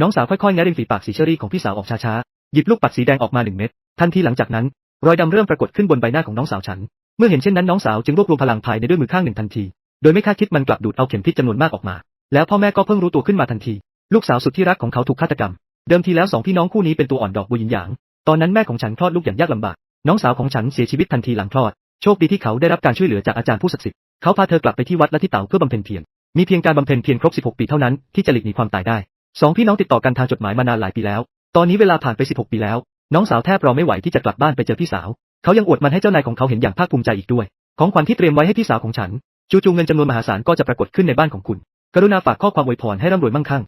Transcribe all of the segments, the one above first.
น้องสาวค่อยๆแงะริมฝีปากสีเชอรี่ของพี่สาวออกช้าๆ หยิบลูกปัดสีแดงออกมาหนึ่งเม็ด ทันทีหลังจากนั้น รอยดำเริ่มปรากฏขึ้นบนใบหน้าของน้องสาวฉัน เมื่อเห็นเช่นนั้นน้องสาวจึงรวบรวมพลังภายในด้วยมือข้างหนึ่งทันที โดยไม่คาดคิดมันกลับดูดเอาเข็มพิษจำนวนมากออกมา แล้วพ่อแม่ก็เพิ่งรู้ตัวขึ้นมาทันที ลูกสาวสุดที่รักของเขาถูกฆาตกรรม เดิมทีแล้วสองพี่น้องคู่นี้เป็นตัวอ่อนดอกบัวหยินหยาง ตอนนั้นแม่ของฉันคลอดลูกอย่างยากลำบาก น้องสาวของฉันเสียชีวิตทันทีหลังคลอด โชคดีที่เขาได้รับการช่วยเหลือจากอาจารย์ผู้ศักดิ์สิทธิ์ เขาพาเธอกลับไปที่วัดและที่เต่าเพื่อบำเพ็ญเพียร มีเพียงการบำเพ็ญเพียรครบ 16 ปีเท่านั้นที่จะหลีกหนีความตายได้ สองพี่น้องติดต่อกันทางจดหมายมานานหลายปีแล้ว ตอนนี้เวลาผ่านไป 16 ปีแล้ว น้องสาวแทบรอไม่ไหวที่จะกลับบ้านไปเจอพี่สาว เขายังอวดมันให้เจ้านายของเขาเห็นอย่างภาคภูมิใจอีกด้วย ของขวัญที่เตรียมไว้ให้พี่สาวของฉัน จู่ๆเงินจำนวนมหาศาลก็จะปรากฏขึ้นในบ้านของคุณ กรุณาฝากข้อความอวยพรให้ร่ำรวยมั่งคั่ง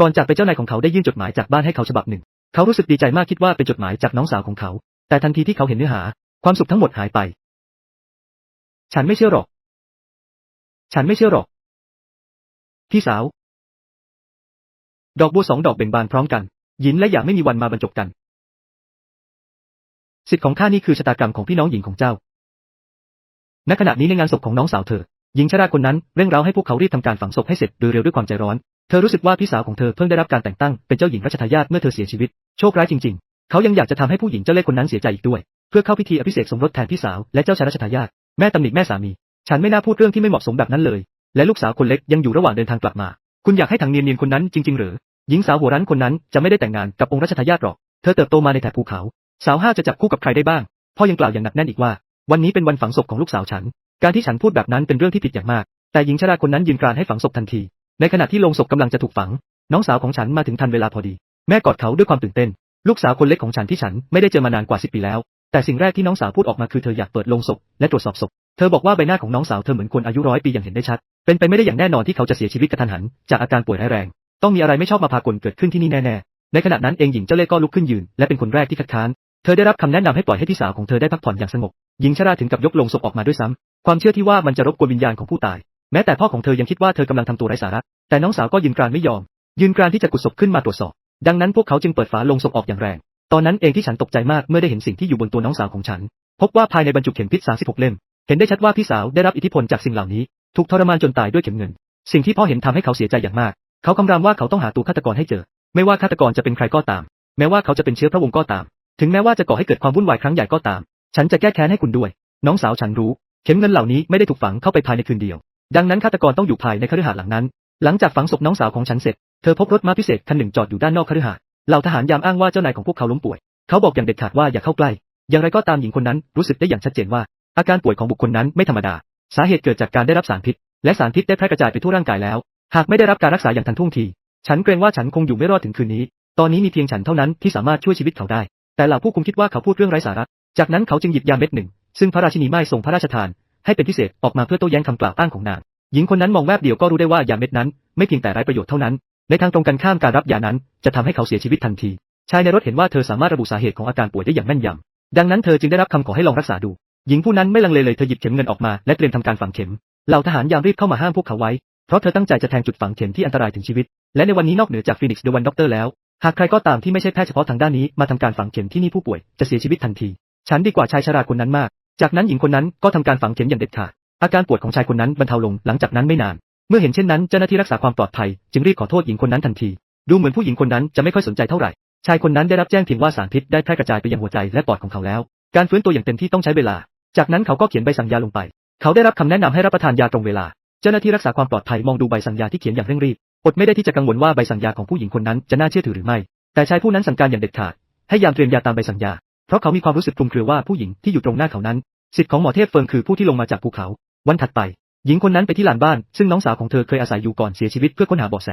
ก่อนจากไปเจ้านายของเขาได้ยื่นจดหมายจากบ้านให้เขาฉบับหนึ่ง เขารู้สึกดีใจมากคิดว่าเป็นจดหมายจากน้องสาวของเขา แต่ทันทีที่เขาเห็นเนื้อหา ความสุขทั้งหมดหายไป ฉันไม่เชื่อหรอก ฉันไม่เชื่อหรอก พี่สาว ดอกบัวสองดอกเบ่งบานพร้อมกันหยินและหยางไม่มีวันมาบรรจบกัน สิทธิ์ของข้านี่คือชะตากรรมของพี่น้องหญิงของเจ้า ณ ขณะนี้ในงานศพของน้องสาวเธอ หญิงชราคนนั้นเร่งเร้าให้พวกเขารีบทำการฝังศพให้เสร็จโดยเร็วด้วยความใจร้อน เธอรู้สึกว่าพี่สาวของเธอเพิ่งได้รับการแต่งตั้งเป็นเจ้าหญิงรัชทายาทเมื่อเธอเสียชีวิต โชคร้ายจริง ๆ เขายังอยากจะทำให้ผู้หญิงเจ้าเล่ห์คนนั้นเสียใจอีกด้วย เพื่อเข้าพิธีอภิเษกสมรสแทนพี่สาวและเจ้าชายรัชทายาท แม่ตำหนิแม่สามี ฉันไม่น่าพูดเรื่องที่ไม่เหมาะสมแบบนั้นเลย และลูกสาวคนเล็กยังอยู่ระหว่างเดินทางกลับมา คุณอยากให้ทางเนียนเนียนคนนั้นจริงๆหรือ หญิงสาวหัวรั้นคนนั้นจะไม่ได้แต่งงานกับองค์รัชทายาทหรอก เธอเติบโตมาในแถบภูเขา สาวห้าจะจับคู่กับใครได้บ้าง พ่อยังกล่าวอย่างหนักแน่นอีกว่า วันนี้เป็นวันฝังศพของลูกสาวฉัน การที่ฉันพูดแบบนั้นเป็นเรื่องที่ผิดอย่างมาก แต่หญิงชราคนนั้นยืนกรานให้ฝังศพทันที ในขณะที่โลงศพกำลังจะถูกฝัง น้องสาวของฉันมาถึงทันเวลาพอดี แม่กอดเขาด้วยความตื่นเต้น ลูกสาวคนเล็กของฉันที่ฉันไม่ได้เจอมานานกว่าสิปีแล้ว แต่สิ่งแรกที่น้องสาวพูดออกมาคือเธออยากเปิดโลงศพและตรวจสอบศพ เธอบอกว่าใบหน้าของน้องสาวเธอเหมือนคนอายุร้อยปีอย่างเห็นได้ชัด เป็นไปไม่ได้อย่างแน่นอนที่เขาจะเสียชีวิตกระทันหันจากอาการป่วยร้ายแรง ต้องมีอะไรไม่ชอบมาพากลเกิดขึ้นที่นี่แน่ๆ ในขณะนั้นเองหญิงเจ้าเล่ห์ก็ลุกขึ้นยืน และเป็นคนแรกที่คัดค้าน เธอได้รับคำแนะนำให้ปล่อยให้พี่สาวของเธอได้พักผ่อนอย่างสงบ หญิงชราถึงกับยกลงศพออกมาด้วยซ้ำ ความเชื่อที่ว่ามันจะรบกวนวิญญาณของผู้ตาย แม้แต่พ่อของเธอยังคิดว่าเธอกำลังทำตัวไร้สาระ แต่น้องสาวก็ยืนกรานไม่ยอม ยืนกรานที่จะกุดศพขึ้นมาตรวจสอบ ดังนั้นพวกเขาจึงเปิดฝาลงศพออกอย่างแรง ตอนนั้นเองที่ฉันตกใจมากเมื่อได้เห็นสิ่งที่อยู่บนตัวน้องสาวของฉัน พบว่าภายในบรรจุเข็มพิษ36เล่ม เห็นได้ชัดว่าพี่สาวได้รับอิทธิพลจากสิ่งเหล่านี้ ถูกทรมานจนตายด้วยเข็มเงิน สิ่งที่พ่อเห็นทำให้เขาเสียใจอย่างมาก เขาคำรามว่าเขาต้องหาตัวฆาตกรให้เจอ ไม่ว่าฆาตกรจะเป็นใครก็ตาม แม้ว่าเขาจะเป็นเชื้อพระวงศ์ก็ตาม ถึงแม้ว่าจะก่อให้เกิดความวุ่นวายครั้งใหญ่ก็ตาม ฉันจะแก้แค้นให้คุณด้วย น้องสาวฉันรู้ เข็มเงินเหล่านี้ไม่ได้ถูกฝังเข้าไปภายในคืนเดียว ดังนั้นฆาตกรต้องอยู่ภายในคฤหาสน์หลังนั้น หลังจากฝังศพน้องสาวของฉันเสร็จ เธอพบรถม้าพิเศษคันหนึ่งจอดอยู่ด้านนอกคฤหาสน์เหล่าทหารยามอ้างว่าเจ้านายของพวกเขาล้มป่วย เขาบอกอย่างเด็ดขาดว่าอย่าเข้าใกล้ อย่างไรก็ตามหญิงคนนั้นรู้สึกได้อย่างชัดเจนว่า อาการป่วยของบุคคลนั้นไม่ธรรมดา สาเหตุเกิดจากการได้รับสารพิษ และสารพิษได้แพร่กระจายไปทั่วร่างกายแล้ว หากไม่ได้รับการรักษาอย่างทันท่วงที ฉันเกรงว่าฉันคงอยู่ไม่รอดถึงคืนนี้ ตอนนี้มีเพียงฉันเท่านั้นที่สามารถช่วยชีวิตเขาได้ แต่เหล่าผู้คุมคิดว่าเขาพูดเรื่องไร้สาระ จากนั้นเขาจึงหยิบยาเม็ดหนึ่ง ซึ่งพระราชินีไม่ทรงพระราชทาน ให้เป็นพิเศษออกมาเพื่อโต้แย้งคำกล่าวอ้างของนาง หญิงคนนั้นมองแวบเดียวก็รู้ได้ว่ายาเม็ดนั้น ไม่เพียงแต่ไร้ประโยชน์เท่านั้น ในทางตรงกันข้ามการรับยานั้น จะทำให้เขาเสียชีวิตทันที ชายในรถเห็นว่าเธอสามารถระบุสาเหตุของอาการป่วยได้อย่างแม่นยำดังนั้นเธอจึงได้รับคำขอให้ลองรักษาดู หญิงผู้นั้นไม่ลังเลเลยเธอหยิบเข็มเงินออกมาและเตรียมทำการฝังเข็มเหล่าทหารยามรีบเข้ามาห้ามพวกเขาไว้ เพราะเธอตั้งใจจะแทงจุดฝังเข็มที่อันตรายถึงชีวิต และในวันนี้นอกเหนือจากฟีนิกซ์เดวันด็อกเตอร์แล้ว หากใครก็ตามที่ไม่ใช่แพทย์เฉพาะทางด้านนี้มาทำการฝังเข็มที่นี่ผู้ป่วยจะเสียชีวิตทันที ฉันดีกว่าชายชราคนนั้นมาก จากนั้นหญิงคนนั้นก็ทำการฝังเข็มอย่างเด็ดขาด อาการปวดของชายคนนั้นบรรเทาลงหลังจากนั้นไม่นาน เมื่อเห็นเช่นนั้นเจ้าหน้าที่รักษาความปลอดภัยจึงรีบขอโทษหญิงคนนั้นทันที ดูเหมือนผู้หญิงคนนั้นจะไม่ค่อยสนใจเท่าไหร่ ชายคนนั้นได้รับแจ้งเพียงว่าสารพิษได้แพร่กระจายไปยังหัวใจและปอดของเขาแล้ว การฟื้นตัวอย่างเต็มที่ต้องใช้เวลา จากนั้นเขาก็เขียนใบสั่งยาลงไป เขาได้รับคำแนะนำให้รับประทานยาตรงเวลา เจ้าหน้าที่รักษาความปลอดภัยมองดูใบสั่งยาที่เขียนอย่างเร่งรีบ อดไม่ได้ที่จะกังวลว่าใบสั่งยาของผู้หญิงคนนั้นจะน่าเชื่อถือหรือไม่ แต่ชายผู้นั้นสั่งการอย่างเด็ดขาด ให้ยามเตรียมยาตามใบสั่งยา เพราะเขามีความรู้สึกคลุมเครือว่าผู้หญิงที่อยู่ตรงหน้าเขานั้น สิทธิ์ของหมอเทพเฟิงคือผู้ที่ลงมาจากภูเขา วันถัดไป หญิงคนนั้นไปที่ลานบ้าน ซึ่งน้องสาวของเธอเคยอาศัยอยู่ก่อนเสียชีวิตเพื่อค้นหาเบาะแส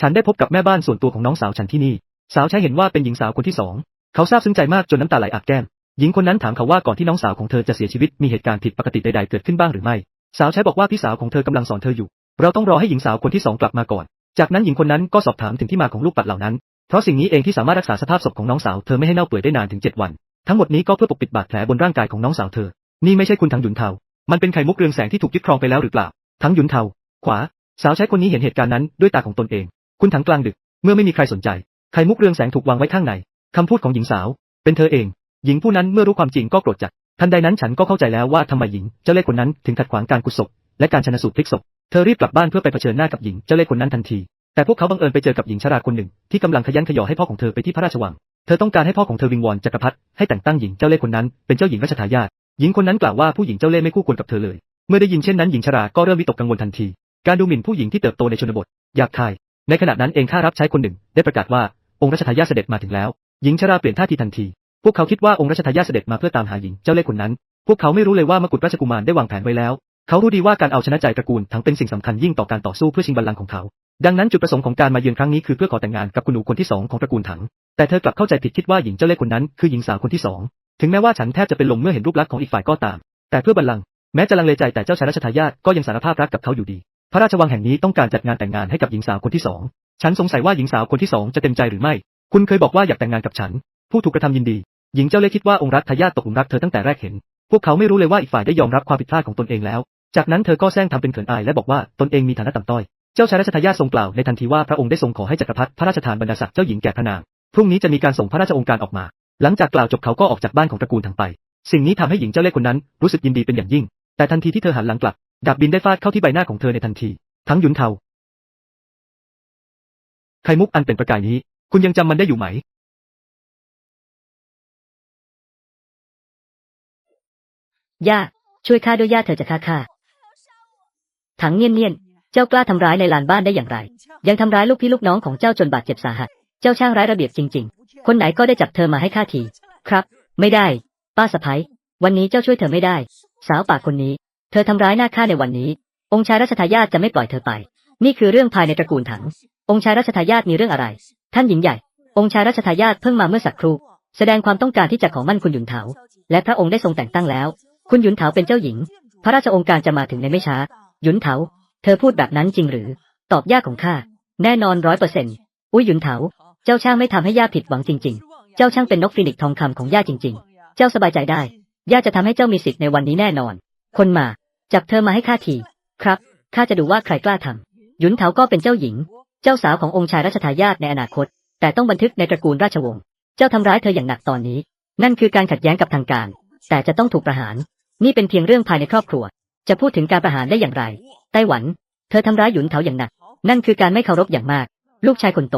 ฉันได้พบกับแม่บ้านส่วนตัวของน้องสาวฉันที่นี่ สาวใช้เห็นว่าเป็นหญิงสาวคนที่สอง เขาซาบซึ้งใจมากจนน้ำตาไหลอาบแก้ม หญิงคนนั้นถามเขาว่าก่อนที่น้องสาวของเธอจะเสียชีวิตมีเหตุการณ์ผิดปกติใดๆเกิดขึ้นบ้างหรือไม่ สาวใช้บอกว่าพี่สาวของเธอกำลังสอนเธออยู่ เราต้องรอให้หญิงสาวคนที่สองกลับมาก่อน จากนั้นหญิงคนนั้นก็สอบถามถึงที่มาของลูกปัดเหล่านั้น เพราะสิ่งนี้เองที่สามารถรักษาสภาพศพของน้องสาวเธอไม่ให้เน่าเปื่อยได้นานถึง7วัน ทั้งหมดนี้ก็เพื่อปกปิดบาดแผลบนร่างกายของน้องสาวเธอ นี่ไม่ใช่คุณถังหยุนเทา มันเป็นไข่มุกเรืองแสงที่ถูกยึดครองไปแล้วหรือเปล่าถังหยุนเทา ขวา สาวใช้คนนี้เห็นเหตุการณ์นั้นด้วยตาของตนเอง คุณถังกลางดึก เมื่อไม่มีใครสนใจ ไข่มุกเรืองแสงถูกวางไว้ข้างในคำพูดของหญิงสาว เป็นเธอเอง หญิงผู้นั้นเมื่อรู้ความจริงก็โกรธจัด ทันใดนั้นฉันก็เข้าใจแล้วว่าทำไมหญิงเจ้าเล่ห์คนนั้นถึงขัดขวางการกุศลและการชนสูตรพลิกศพ เธอรีบกลับบ้านเพื่อไปเผชิญหน้ากับหญิงเจ้าเล่ห์คนนั้นทันที แต่พวกเขาบังเอิญไปเจอกับหญิงชราคนหนึ่ง ที่กำลังขยันขยอให้พ่อของเธอไปที่พระราชวัง เธอต้องการให้พ่อของเธอวิงวอนจักรพรรดิให้แต่งตั้งหญิงเจ้าเล่ห์คนนั้นเป็นเจ้าหญิงราชทายาท หญิงคนนั้นกล่าวว่าผู้หญิงเจ้าเล่ห์ไม่คู่ควรกับเธอเลย เมื่อได้ยินเช่นนั้นหญิงชราก็เริ่มวิตกกังวลทันที การดูหมิ่นผู้หญิงที่เติบโตในชนบทหยาบคาย ในขณะนั้นเองข้ารับใช้คนหนึ่ง ได้ประกาศว่าองค์รัชทายาทเสด็จมาถึงแล้ว หญิงชราเปลี่ยนท่าทีทันที พวกเขาคิดว่าองค์รัชทายาทเสด็จมาเพื่อตามหาหญิงเจ้าเล่ห์คนนั้น พวกเขาไม่รู้เลยว่ามกุฎราชกุมารได้วางแผนไว้แล้ว เขารู้ดีว่าการเอาชนะใจตระกูลทั้งเป็นสิ่งสำคัญยิ่งต่อการต่อสู้เพื่อชิงบัลลังก์ของเขา ดังนั้นจุดประสงค์ของการมาเยือนครั้งนี้คือเพื่อขอแต่งงานกับคุณหนูคนที่สองของตระกูลถัง แต่เธอกลับเข้าใจผิดคิดว่าหญิงเจ้าเล่ห์คนนั้นคือหญิงสาวคนที่สอง ถึงแม้ว่าฉันแทบจะเป็นลมเมื่อเห็นรูปลักษณ์ของอีกฝ่ายก็ตาม แต่เพื่อบัลลังก์แม้จะลังเลใจแต่เจ้าชายรัชทายาทก็ยังสารภาพรักกับเขาอยู่ดี พระราชวังแห่งนี้ต้องการจัดงานแต่งงานให้กับหญิงสาวคนที่สอง ฉันสงสัยว่าหญิงสาวคนที่สองจะเต็มใจหรือไม่ คุณเคยบอกว่าอยากแต่งงานกับฉัน ผู้ถูกกระทำยินดี หญิงเจ้าเล่ห์คิดว่าองค์รัชทายาทตกหลุมรักเธอตั้งแต่แรกเห็น พวกเขาไม่รู้เลยว่าอีกฝ่ายได้ยอมรับความผิดพลาดของตนเองแล้ว จากนั้นเธอก็แซงทำเป็นเขินอายและบอกว่าตนเองมีฐานะต่ำต้อย เจ้าชายรัชทายาททรงกล่าวในทันทีว่าพระองค์ได้ทรงขอให้จักรพรรดิพระราชทานบรรดาศักดิ์เจ้าหญิงแก่พระนาง พรุ่งนี้จะมีการส่งพระราชองค์การออกมา หลังจากกล่าวจบเขาก็ออกจากบ้านของตระกูลถังไป สิ่งนี้ทำให้หญิงเจ้าเล่ห์คนนั้นรู้สึกยินดีเป็นอย่างยิ่ง แต่ทันทีที่เธอหันหลังกลับ ดาบบินได้ฟาดเข้าที่ใบหน้าของเธอในทันที ทั้งยุนเทาไข่มุกอันเป็นประกายนี้ คุณยังจำมันได้อยู่ไหม ย่า ช่วยข้าด้วยย่าเธอจะฆ่าข้าถังเนียนเนียนเจ้ากล้าทำร้ายในลานบ้านได้อย่างไร ยังทำร้ายลูกพี่ลูกน้องของเจ้าจนบาดเจ็บสาหัส เจ้าช่างร้ายระเบียบจริง ๆ คนไหนก็ได้จับเธอมาให้ข้าที ครับ ไม่ได้ ป้าสะพ้ยวันนี้เจ้าช่วยเธอไม่ได้ สาวปากคนนี้ เธอทำร้ายหน้าข้าในวันนี้ องค์ชายรัชทายาทจะไม่ปล่อยเธอไป นี่คือเรื่องภายในตระกูลถัง องค์ชายรัชทายาทมีเรื่องอะไร ท่านหญิงใหญ่ องค์ชายรัชทายาทเพิ่งมาเมื่อสักครู่ แสดงความต้องการที่จะของมั่นคุณหยุนเถาและพระองค์ได้ทรงแต่งตั้งแล้ว คุณหยุนเถาเป็นเจ้าหญิง พระราชองค์การจะมาถึงในไม่ช้า หยุนเถา เธอพูดแบบนั้นจริงหรือ ตอบยากของข้า แน่นอนร้อยเปอร์เซ็นต์อุ้ยหยุนเถา เจ้าช่างไม่ทำให้ย่าผิดหวังจริง ๆ เจ้าช่างเป็นนกฟีนิกซ์ทองคำของย่าจริง ๆ เจ้าสบายใจได้ ย่าจะทำให้เจ้ามีสิทธิ์ในวันนี้แน่นอน คนมา จับเธอมาให้ข้าที ครับ ข้าจะดูว่าใครกล้าทำหยุนเถาก็เป็นเจ้าหญิง เจ้าสาวขององค์ชายรัชทายาทในอนาคต แต่ต้องบันทึกในตระกูลราชวงศ์ เจ้าทำร้ายเธออย่างหนักตอนนี้ นั่นคือการขัดแย้งกับทางการ แต่จะต้องถูกประหาร นี่เป็นเพียงเรื่องภายในครอบครัว จะพูดถึงการประหารได้อย่างไร ไต้หวัน เธอทำร้ายหยุนเถาอย่างหนัก นั่นคือการไม่เคารพอย่างมาก ลูกชายคนโต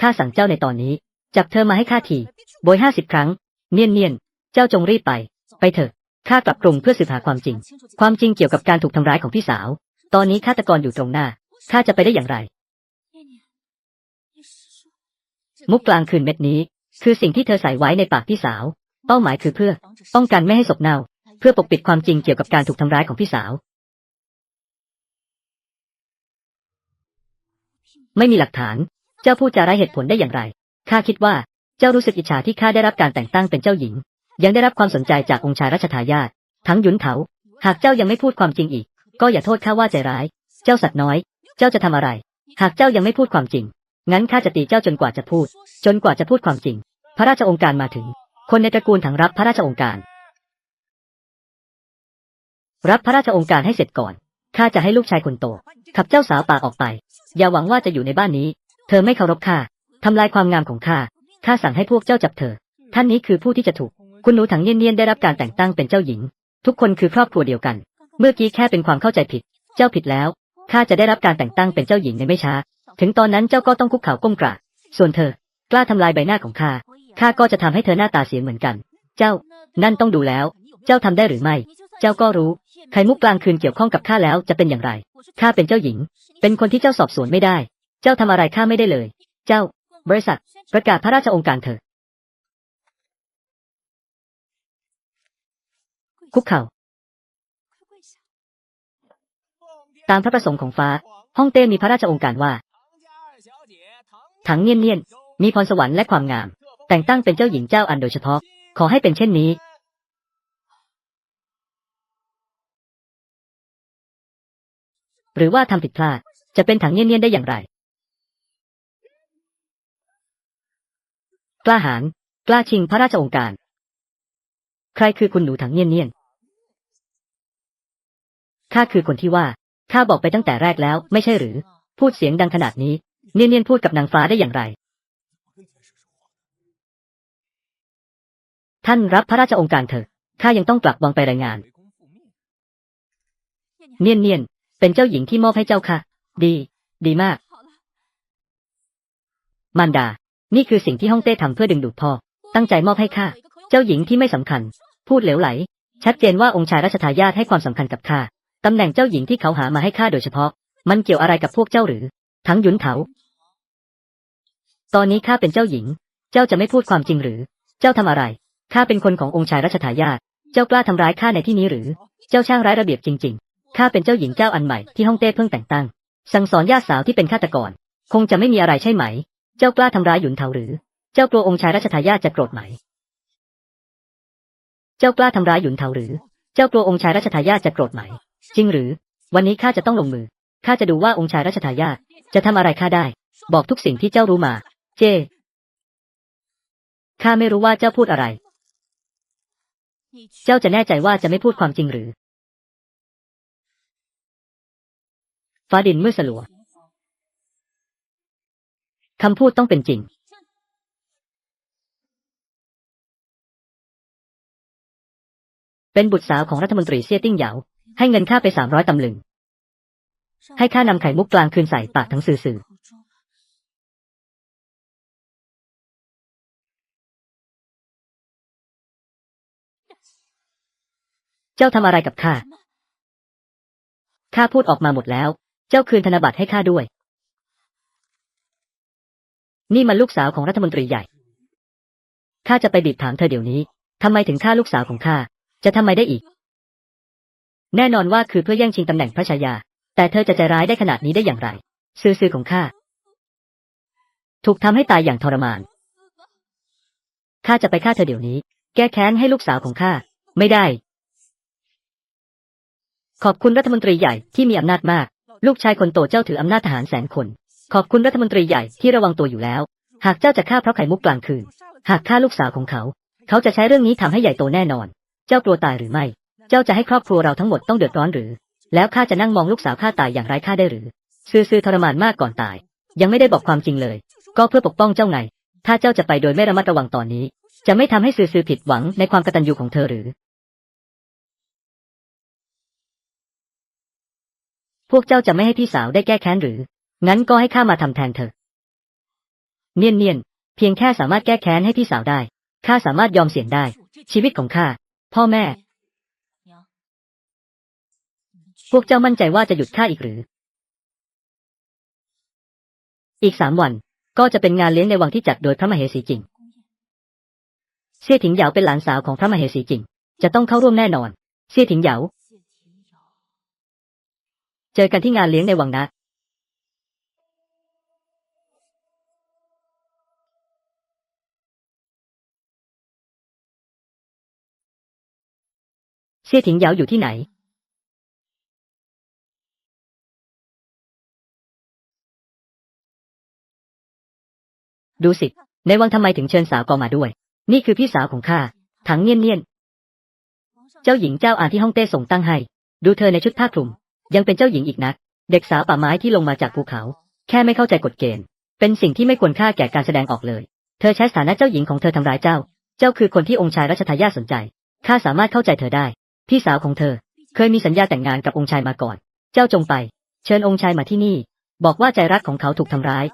ข้าสั่งเจ้าในตอนนี้ จับเธอมาให้ข้าที โบยห้าสิบครั้ง เนียนเนียนเจ้าจงรีบไป ไปเถอะ ข้ากลับกรุงเพื่อสืบหาความจริง ความจริงเกี่ยวกับการถูกทำร้ายของพี่สาว ตอนนี้ฆาตกรอยู่ตรงหน้า ข้าจะไปได้อย่างไร มุกกลางคืนเม็ดนี้ คือสิ่งที่เธอใส่ไว้ในปากพี่สาว เป้าหมายคือเพื่อ ป้องกันไม่ให้ศพเน่า เพื่อปกปิดความจริงเกี่ยวกับการถูกทำร้ายของพี่สาว ไม่มีหลักฐาน เจ้าพูดจาไร้เหตุผลได้อย่างไร ข้าคิดว่า เจ้ารู้สึกอิจฉาที่ข้าได้รับการแต่งตั้งเป็นเจ้าหญิง ยังได้รับความสนใจจากองค์ชายรัชทายาท ทั้งยุนเถาหากเจ้ายังไม่พูดความจริงอีก ก็อย่าโทษข้าว่าใจร้าย เจ้าสัตว์น้อย เจ้าจะทำอะไร หากเจ้ายังไม่พูดความจริง งั้นข้าจะตีเจ้าจนกว่าจะพูด จนกว่าจะพูดความจริง พระราชองค์การมาถึง คนในตระกูลถังรับพระราชองค์การ รับพระราชองค์การให้เสร็จก่อน ข้าจะให้ลูกชายคนโต ขับเจ้าสาวป่าออกไป อย่าหวังว่าจะอยู่ในบ้านนี้ เธอไม่เคารพข้าทำลายความงามของข้า ข้าสั่งให้พวกเจ้าจับเธอ ท่านนี้คือผู้ที่จะถูก คุณหนูถังเนียนๆได้รับการแต่งตั้งเป็นเจ้าหญิง ทุกคนคือครอบครัวเดียวกัน เมื่อกี้แค่เป็นความเข้าใจผิด เจ้าผิดแล้ว ข้าจะได้รับการแต่งตั้งเป็นเจ้าหญิงในไม่ช้า ถึงตอนนั้นเจ้าก็ต้องคุกเข่าก้มกราบ ส่วนเธอ กล้าทำลายใบหน้าของข้า ข้าก็จะทำให้เธอหน้าตาเสียเหมือนกัน เจ้า นั่นต้องดูแล้ว เจ้าทำได้หรือไม่ เจ้าก็รู้ ไข่มุกกลางคืนเกี่ยวข้องกับข้าแล้วจะเป็นอย่างไร ข้าเป็นเจ้าหญิง เป็นคนที่เจ้าสอบสวนไม่ได้ เจ้าทำอะไรข้าไม่ได้เลย เจ้า บริษัท ประกาศพระราชองค์การเถอะ คุกเข่า ตามพระประสงค์ของฟ้าฮ่องเต้มีพระราชองค์การว่า ถังเนียนเนียนมีพรสวรรค์และความงาม แต่งตั้งเป็นเจ้าหญิงเจ้าอันโดยเฉพาะ ขอให้เป็นเช่นนี้ หรือว่าทำผิดพลาด จะเป็นถังเนียนเนียนได้อย่างไร กล้าหาญกล้าชิงพระราชองค์การ ใครคือคุณหนูถังเนียนเนียนข้าคือคนที่ว่า ข้าบอกไปตั้งแต่แรกแล้ว ไม่ใช่หรือ พูดเสียงดังขนาดนี้ เนียนเนียนพูดกับนางฟ้าได้อย่างไร ท่านรับพระราชองค์การเถอะข้ายังต้องกลับวังไปรายงาน เนียนเนียนเป็นเจ้าหญิงที่มอบให้เจ้าค่ะ ดี ดีมาก มารดา นี่คือสิ่งที่ฮ่องเต้ทำเพื่อดึงดูดพ่อ ตั้งใจมอบให้ข้า เจ้าหญิงที่ไม่สำคัญ พูดเหลวไหล ชัดเจนว่าองค์ชายรัชทายาทให้ความสำคัญกับข้าตำแหน่งเจ้าหญิงที่เขาหามาให้ข้าโดยเฉพาะ มันเกี่ยวอะไรกับพวกเจ้าหรือ ทั้งยุนเถาตอนนี้ข้าเป็นเจ้าหญิง เจ้าจะไม่พูดความจริงหรือ เจ้าทำอะไร ข้าเป็นคนขององค์ชายรัชทายาทเจ้ากล้าทำร้ายข้าในที่นี้หรือ เจ้าช่างร้ายระเบียบจริง ๆ ข้าเป็นเจ้าหญิงเจ้าอันใหม่ที่ฮ่องเต้เพิ่งแต่งตั้ง สั่งสอนญาติสาวที่เป็นฆาตกร คงจะไม่มีอะไรใช่ไหม เจ้ากล้าทำร้ายหยุนเถาหรือ เจ้ากลัวองค์ชายรัชทายาทจะโกรธไหม เจ้ากล้าทำร้ายหยุนเถาหรือ เจ้ากลัวองค์ชายรัชทายาทจะโกรธไหม จริงหรือ วันนี้ข้าจะต้องลงมือ ข้าจะดูว่าองค์ชายรัชทายาทจะทำอะไรข้าได้ บอกทุกสิ่งที่เจ้ารู้มา เจ้ข้าไม่รู้ว่าเจ้าพูดอะไร เจ้าจะแน่ใจว่าจะไม่พูดความจริงหรือ ฟ้าดินมืดสลัวคำพูดต้องเป็นจริง เป็นบุตรสาวของรัฐมนตรีเซี่ยติ้งเหยา ให้เงินข้าไปสามร้อยตำลึง ให้ข้านำไข่มุกกลางคืนใส่ปากทั้งสื่อ เจ้าทำอะไรกับข้า ข้าพูดออกมาหมดแล้ว เจ้าคืนธนบัตรให้ข้าด้วย นี่มันลูกสาวของรัฐมนตรีใหญ่ ข้าจะไปบีบถามเธอเดี๋ยวนี้ ทำไมถึงฆ่าลูกสาวของข้า จะทำไมได้อีก แน่นอนว่าคือเพื่อแย่งชิงตำแหน่งพระชายา แต่เธอจะใจร้ายได้ขนาดนี้ได้อย่างไร ซื่อๆของข้า ถูกทำให้ตายอย่างทรมาน ข้าจะไปฆ่าเธอเดี๋ยวนี้ แก้แค้นให้ลูกสาวของข้า ไม่ได้ ขอบคุณรัฐมนตรีใหญ่ที่มีอำนาจมาก ลูกชายคนโตเจ้าถืออำนาจทหารแสนคน ขอบคุณรัฐมนตรีใหญ่ที่ระวังตัวอยู่แล้ว หากเจ้าจะฆ่าเพราะไข่มุกกลางคืน หากฆ่าลูกสาวของเขา เขาจะใช้เรื่องนี้ทำให้ใหญ่โตแน่นอน เจ้ากลัวตายหรือไม่ เจ้าจะให้ครอบครัวเราทั้งหมดต้องเดือดร้อนหรือ แล้วข้าจะนั่งมองลูกสาวข้าตายอย่างไร้ค่าได้หรือ ซื่อๆทรมานมากก่อนตาย ยังไม่ได้บอกความจริงเลย ก็เพื่อปกป้องเจ้าไง ถ้าเจ้าจะไปโดยไม่ระมัดระวังตอนนี้ จะไม่ทำให้ซื่อๆผิดหวังในความกตัญญูของเธอหรือ พวกเจ้าจะไม่ให้พี่สาวได้แก้แค้นหรือ งั้นก็ให้ข้ามาทำแทนเธอเนียนเนียนเพียงแค่สามารถแก้แค้นให้พี่สาวได้ ข้าสามารถยอมเสี่ยงได้ ชีวิตของข้า พ่อแม่ พวกเจ้ามั่นใจว่าจะหยุดข้าอีกหรือ อีกสามวัน ก็จะเป็นงานเลี้ยงในวังที่จัดโดยพระมเหสีจริงเซี่ยถิงเหยาเป็นหลานสาวของพระมเหสีจริง จะต้องเข้าร่วมแน่นอนเซี่ยถิงเหยา เจอกันที่งานเลี้ยงในวังนะเซี่ยถิงเหยาอยู่ที่ไหน ดูสิ ในวังทำไมถึงเชิญสาวกอมาด้วย นี่คือพี่สาวของข้า ถังเนียนเนียน เจ้าหญิงเจ้าอาที่ฮ่องเต้ส่งตั้งให้ ดูเธอในชุดผ้าคลุม ยังเป็นเจ้าหญิงอีกนัก เด็กสาวป่าไม้ที่ลงมาจากภูเขา แค่ไม่เข้าใจกฎเกณฑ์ เป็นสิ่งที่ไม่ควรค่าแก่การแสดงออกเลย เธอใช้สถานะเจ้าหญิงของเธอทำร้ายเจ้า เจ้าคือคนที่องค์ชายรัชทายาทสนใจ ข้าสามารถเข้าใจเธอได้ พี่สาวของเธอ เคยมีสัญญาแต่งงานกับองค์ชายมาก่อน เจ้าจงไป เชิญองค์ชายมาที่นี่ บอกว่าใจรักของเขาถูกทำร้าย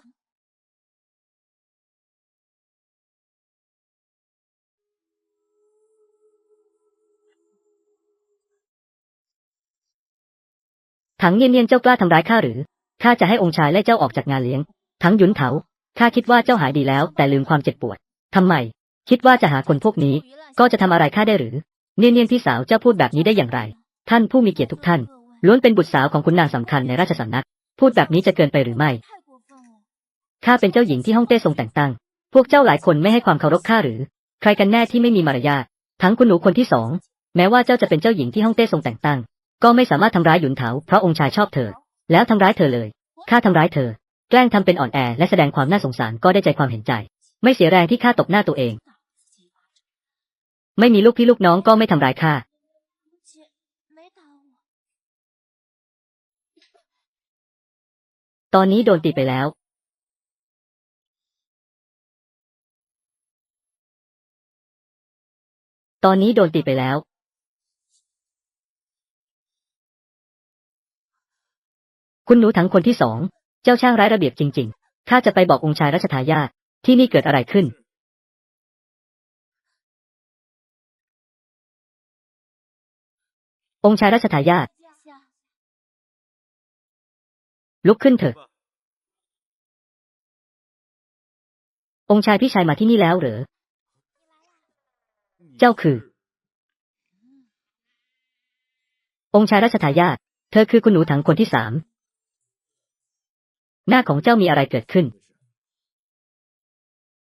ถังเนียนเจ้ากล้าทำร้ายข้าหรือข้าจะให้องค์ชายไล่เจ้าออกจากงานเลี้ยงทั้งหยุนเถาข้าคิดว่าเจ้าหายดีแล้ว แต่ลืมความเจ็บปวดทำไม คิดว่าจะหาคนพวกนี้ ก็จะทำอะไรข้าได้หรือ เนียนๆพี่สาวเจ้าพูดแบบนี้ได้อย่างไร ท่านผู้มีเกียรติทุกท่าน ล้วนเป็นบุตรสาวของคุณนางสำคัญในราชสำนัก พูดแบบนี้จะเกินไปหรือไม่ข้าเป็นเจ้าหญิงที่ฮ่องเต้ทรงแต่งตั้ง พวกเจ้าหลายคนไม่ให้ความเคารพข้าหรือ ใครกันแน่ที่ไม่มีมารยาททั้งคุณหนูคนที่สอง แม้ว่าเจ้าจะเป็นเจ้าหญิงที่ฮ่องเต้ทรงแต่งตั้ง ก็ไม่สามารถทำร้ายหยุนเถาเพราะองค์ชายชอบเธอ แล้วทำร้ายเธอเลยข้าทำร้ายเธอ แกล้งทำเป็นอ่อนแอและแสดงความน่าสงสารก็ได้ใจความเห็นใจ ไม่เสียแรงที่ข้าตบหน้าตัวเอง ไม่มีลูกพี่ลูกน้องก็ไม่ทำร้ายข้าตอนนี้โดนตีไปแล้ว ตอนนี้โดนตีไปแล้ว คุณหนูถังคนที่สอง เจ้าช่างไร้ระเบียบจริง ๆ ข้าจะไปบอกองค์ชายรัชทายาทที่นี่เกิดอะไรขึ้น องค์ชายรัชทายาทลุกขึ้นเถอะ องค์ชายพี่ชายมาที่นี่แล้วเหรอ เจ้าคือ องค์ชายรัชทายาท เธอคือคุณหนูถังคนที่สาม หน้าของเจ้ามีอะไรเกิดขึ้น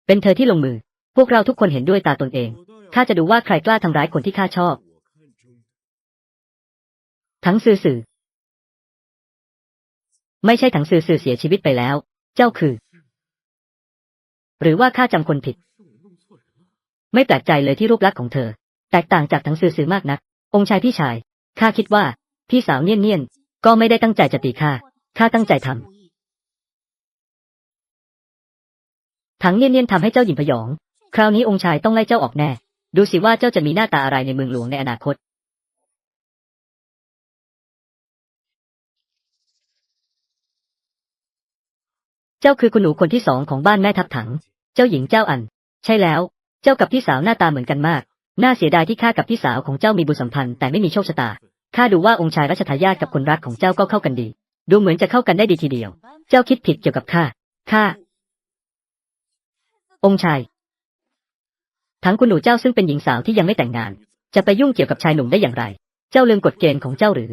เป็นเธอที่ลงมือ พวกเราทุกคนเห็นด้วยตาตนเอง ข้าจะดูว่าใครกล้าทำร้ายคนที่ข้าชอบ ทั้งซื่อสื่อ ไม่ใช่ถังซื่อสื่อเสียชีวิตไปแล้ว เจ้าคือ หรือว่าข้าจำคนผิด ไม่แปลกใจเลยที่รูปลักษณ์ของเธอ แตกต่างจากทั้งซื่อสื่อมากนัก องค์ชายพี่ชาย ข้าคิดว่า พี่สาวเนียนเนียนก็ไม่ได้ตั้งใจจะตีข้า ข้าตั้งใจทำ ถังเนียนเนียนๆทำให้เจ้าหญิงพยอง คราวนี้องค์ชายต้องไล่เจ้าออกแน่ ดูสิว่าเจ้าจะมีหน้าตาอะไรในเมืองหลวงในอนาคต เจ้าคือคุณหนูคนที่สองของบ้านแม่ทับถัง เจ้าหญิงเจ้าอัน ใช่แล้ว เจ้ากับพี่สาวหน้าตาเหมือนกันมาก น่าเสียดายที่ข้ากับพี่สาวของเจ้ามีบุญสัมพันธ์แต่ไม่มีโชคชะตา ข้าดูว่าองค์ชายรัชทายาทกับคนรักของเจ้าก็เข้ากันดี ดูเหมือนจะเข้ากันได้ดีทีเดียว เจ้าคิดผิดเกี่ยวกับข้า ข้า องค์ชาย ทั้งคุณหนูเจ้าซึ่งเป็นหญิงสาวที่ยังไม่แต่งงาน จะไปยุ่งเกี่ยวกับชายหนุ่มได้อย่างไร เจ้าลืมกฎเกณฑ์ของเจ้าหรือ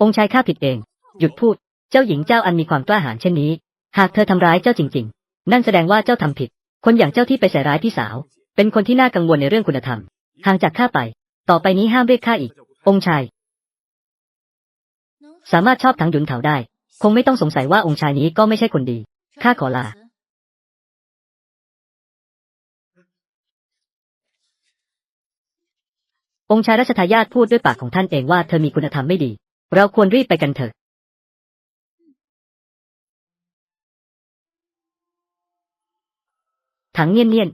องค์ชายข้าผิดเอง หยุดพูด เจ้าหญิงเจ้าอันมีความกล้าหาญเช่นนี้ หากเธอทำร้ายเจ้าจริง ๆ นั่นแสดงว่าเจ้าทำผิด คนอย่างเจ้าที่ไปใส่ร้ายพี่สาว เป็นคนที่น่ากังวลในเรื่องคุณธรรม ห่างจากข้าไป ต่อไปนี้ห้ามเรียกข้าอีก องค์ชาย สามารถชอบทั้งหยุนเถาได้ คงไม่ต้องสงสัยว่าองค์ชายนี้ก็ไม่ใช่คนดี ข้าขอลา องค์ชายรัชทายาทพูดด้วยปากของท่านเองว่าเธอมีคุณธรรมไม่ดี เราควรรีบไปกันเถอะ ถังเนียนเนียน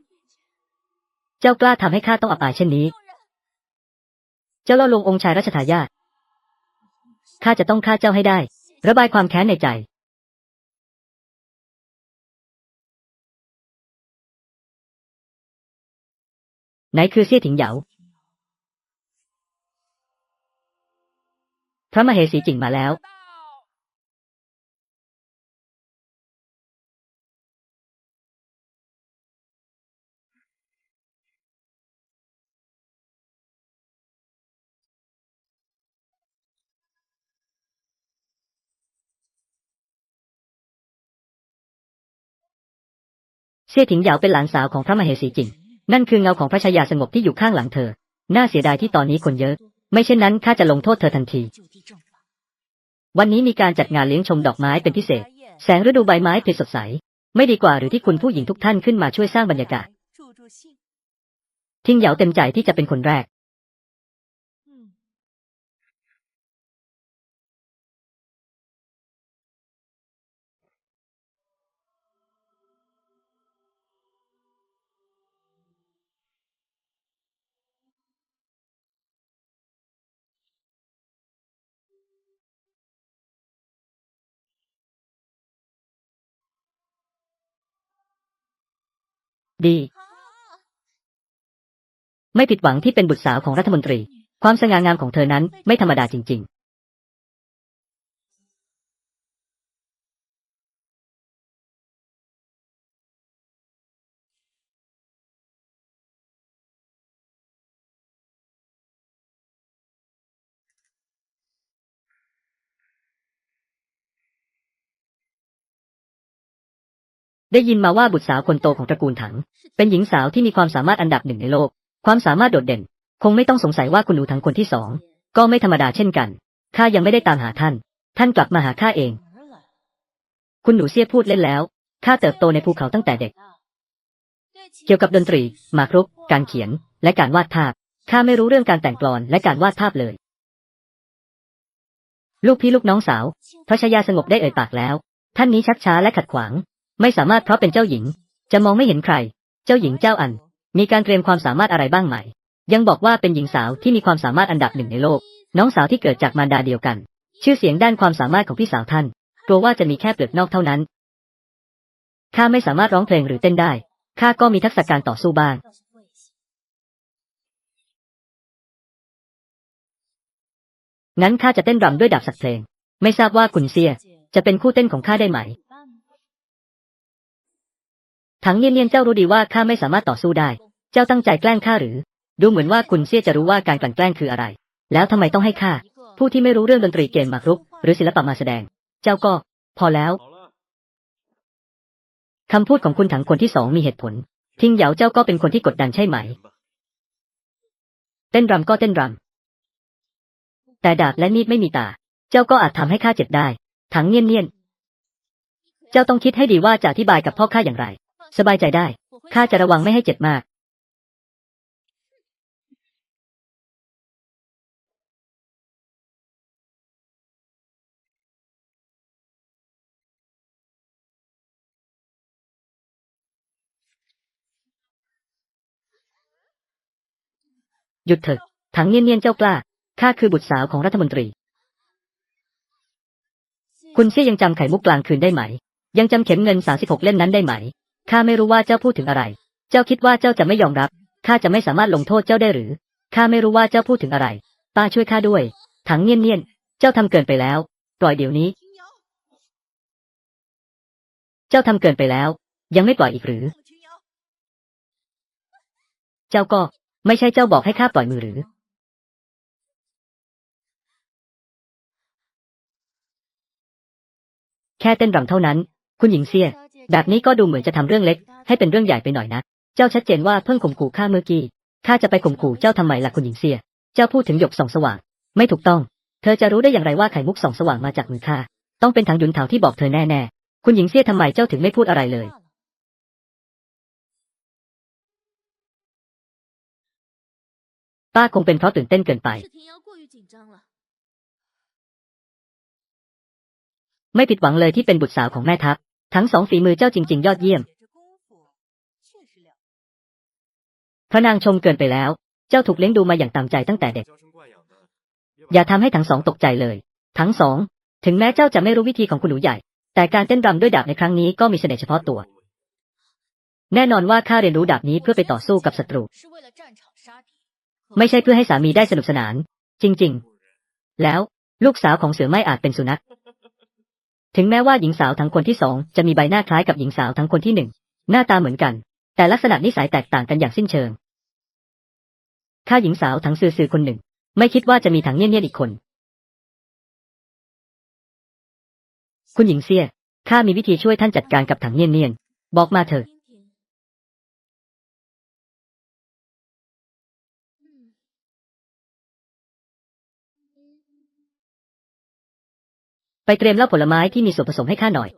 เจ้ากล้าทำให้ข้าต้องอับอายเช่นนี้ เจ้าล่อลวงองค์ชายรัชทายาทข้าจะต้องฆ่าเจ้าให้ได้ ระบายความแค้นในใจ ไหนคือเสี่ยถิงเหยาพระมเหสีจิงมาแล้ว เสี่ยถิงเหยาเป็นหลานสาวของพระมเหสีจิง นั่นคือเงาของพระชายาสงบที่อยู่ข้างหลังเธอ น่าเสียดายที่ตอนนี้คนเยอะ ไม่เช่นนั้นข้าจะลงโทษเธอทันที วันนี้มีการจัดงานเลี้ยงชมดอกไม้เป็นพิเศษ แสงฤดูใบไม้ผลิสดใส ไม่ดีกว่าหรือที่คุณผู้หญิงทุกท่านขึ้นมาช่วยสร้างบรรยากาศทิ้งเหยาเต็มใจที่จะเป็นคนแรก ดี ไม่ผิดหวังที่เป็นบุตรสาวของรัฐมนตรี ความสง่างามของเธอนั้นไม่ธรรมดาจริง ๆ ได้ยินมาว่าบุตรสาวคนโตของตระกูลถัง เป็นหญิงสาวที่มีความสามารถอันดับหนึ่งในโลก ความสามารถโดดเด่น คงไม่ต้องสงสัยว่าคุณหนูถังคนที่สองก็ไม่ธรรมดาเช่นกันข้ายังไม่ได้ตามหาท่าน ท่านกลับมาหาข้าเอง คุณหนูเสียพูดเล่นแล้วข้าเติบโตในภูเขาตั้งแต่เด็ก เกี่ยวกับดนตรีหมากรุก การเขียน และการวาดภาพข้าไม่รู้เรื่องการแต่งกลอนและการวาดภาพเลย ลูกพี่ลูกน้องสาวพระชายาสงบได้เอ่ยปากแล้ว ท่านนี้ชักช้าและขัดขวาง ไม่สามารถเพราะเป็นเจ้าหญิง จะมองไม่เห็นใคร เจ้าหญิงเจ้าอัน มีการเตรียมความสามารถอะไรบ้างไหม ยังบอกว่าเป็นหญิงสาวที่มีความสามารถอันดับหนึ่งในโลก น้องสาวที่เกิดจากมารดาเดียวกัน ชื่อเสียงด้านความสามารถของพี่สาวท่าน กลัวว่าจะมีแค่เปลือกนอกเท่านั้น ข้าไม่สามารถร้องเพลงหรือเต้นได้ ข้าก็มีทักษะการต่อสู้บ้าง งั้นข้าจะเต้นรำด้วยดาบสักเพลง ไม่ทราบว่าคุณเซียจะเป็นคู่เต้นของข้าได้ไหม ถังเนียนๆเจ้ารู้ดีว่าข้าไม่สามารถต่อสู้ได้ เจ้าตั้งใจแกล้งข้าหรือ ดูเหมือนว่าคุณเซียจะรู้ว่าการกลั่นแกล้งคืออะไร แล้วทำไมต้องให้ข้า ผู้ที่ไม่รู้เรื่องดนตรีเกมหมากรุก หรือศิลปะมาแสดง เจ้าก็ พอแล้วคำพูดของคุณถังคนที่สองมีเหตุผล ทิ้งเหยาเจ้าก็เป็นคนที่กดดันใช่ไหม เต้นรำก็เต้นรำแต่ดาบและมีดไม่มีตา เจ้าก็อาจทำให้ข้าเจ็บได้ ถังเนียนๆเจ้าต้องคิดให้ดีว่าจะอธิบายกับพ่อข้าอย่างไร สบายใจได้ ข้าจะระวังไม่ให้เจ็บมาก หยุดเถอะ ถังเนียนๆเจ้ากล้า ข้าคือบุตรสาวของรัฐมนตรี คุณเสี่ยยังจำไข่มุกกลางคืนได้ไหม ยังจำเข็มเงิน36เล่มนั้นได้ไหม ข้าไม่รู้ว่าเจ้าพูดถึงอะไร เจ้าคิดว่าเจ้าจะไม่ยอมรับ ข้าจะไม่สามารถลงโทษเจ้าได้หรือ ข้าไม่รู้ว่าเจ้าพูดถึงอะไร ป้าช่วยข้าด้วย ถังเนียนๆเจ้าทำเกินไปแล้ว ปล่อยเดี๋ยวนี้ เจ้าทำเกินไปแล้ว ยังไม่ปล่อยอีกหรือ เจ้าก็ไม่ใช่เจ้าบอกให้ข้าปล่อยมือหรือ แค่เต้นรำเท่านั้น คุณหญิงเสีย แบบนี้ก็ดูเหมือนจะทำเรื่องเล็ก ให้เป็นเรื่องใหญ่ไปหน่อยนะ เจ้าชัดเจนว่าเพิ่งข่มขู่ข้าเมื่อกี้ข้าจะไปข่มขู่เจ้าทำไมล่ะคุณหญิงเซีย เจ้าพูดถึงหยกสองสว่าง ไม่ถูกต้อง เธอจะรู้ได้อย่างไรว่าไข่มุกสองสว่างมาจากมือข้า ต้องเป็นทางยุนเถาที่บอกเธอแน่ๆ คุณหญิงเซียทำไมเจ้าถึงไม่พูดอะไรเลย ป้าคงเป็นเพราะตื่นเต้นเกินไป ไม่ผิดหวังเลยที่เป็นบุตรสาวของแม่ทัพ ทั้งสองฝีมือเจ้าจริง ๆ ยอดเยี่ยม พระนางชมเกินไปแล้ว เจ้าถูกเลี้ยงดูมาอย่างตามใจตั้งแต่เด็ก อย่าทำให้ทั้งสองตกใจเลย ทั้งสอง ถึงแม้เจ้าจะไม่รู้วิธีของคุณหนูใหญ่ แต่การเต้นรำด้วยดาบในครั้งนี้ก็มีเสน่ห์เฉพาะตัว แน่นอนว่าข้าเรียนรู้ดาบนี้เพื่อไปต่อสู้กับศัตรู ไม่ใช่เพื่อให้สามีได้สนุกสนาน จริง ๆ แล้วลูกสาวของเสือไม่อาจเป็นสุนัข ถึงแม้ว่าหญิงสาวทั้งคนที่สองจะมีใบหน้าคล้ายกับหญิงสาวทั้งคนที่หนึ่งหน้าตาเหมือนกัน แต่ลักษณะนิสัยแตกต่างกันอย่างสิ้นเชิงข้าหญิงสาวทั้งซื่อๆคนหนึ่ง ไม่คิดว่าจะมีถังเงียบๆอีกคน คุณหญิงเสี่ยข้ามีวิธีช่วยท่านจัดการกับถังเงียบๆบอกมาเถอะ ไปเตรียมเหล้าผลไม้ที่มีส่วนผสมให้ข้าหน่อย